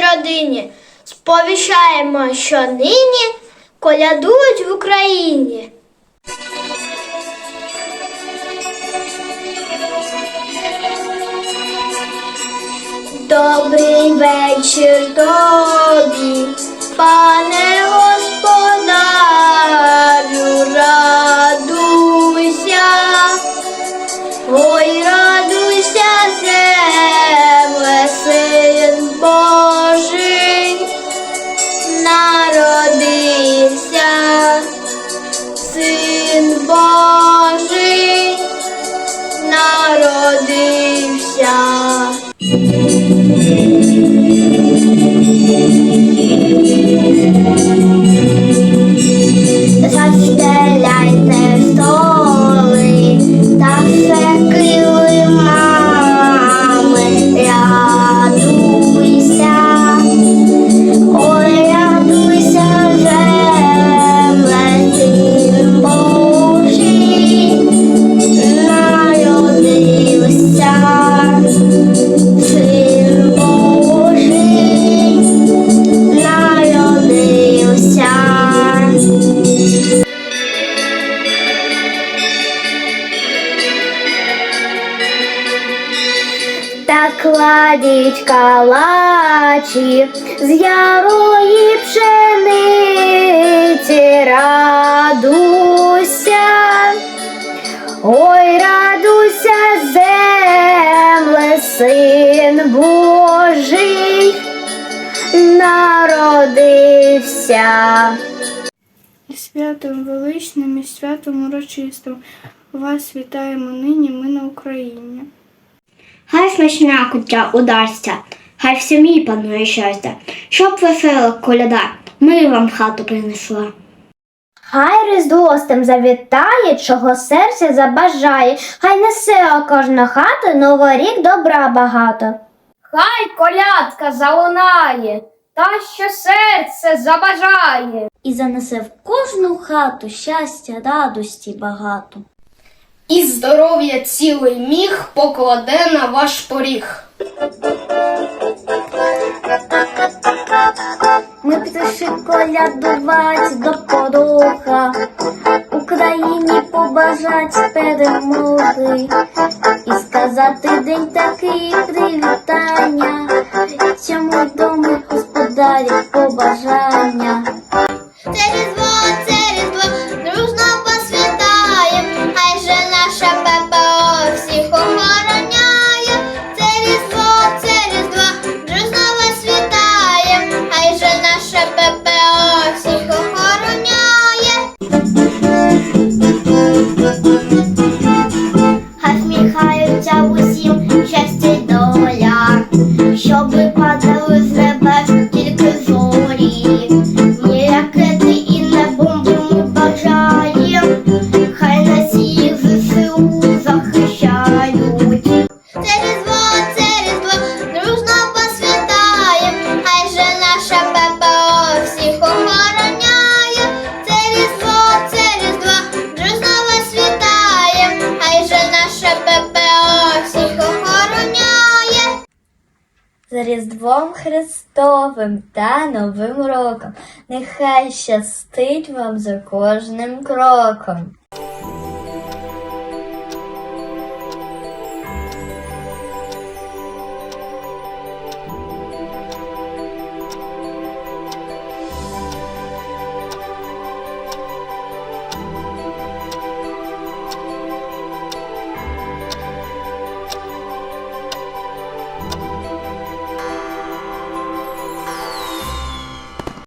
родині. Сповіщаємо, що нині колядують в Україні. Добрий вечір тобі, пане Та кладіть калачі з ярої пшениці, радуйся, ой, радуйся, земле, син Божий, народився. Святом величним, і святом урочистим. Вас вітаємо нині ми на Україні. Хай смачна куття удасться, хай в сім'ї панує щастя, щоб весела коляда, ми вам хату принесла. Хай Різдво завітає, чого серце забажає, хай несе у кожну хату новий рік добра багато. Хай колядка залунає, та що серце забажає. І занесе в кожну хату щастя, радості багато. І здоров'я цілий міг покладе на ваш поріг. Ми прийшли колядувати до порога, Україні побажать перемоги і сказати день такий привітання, цьому дому господарі побажання. Це різдво, Різдвом Христовим та Новим роком. Нехай щастить вам за кожним кроком.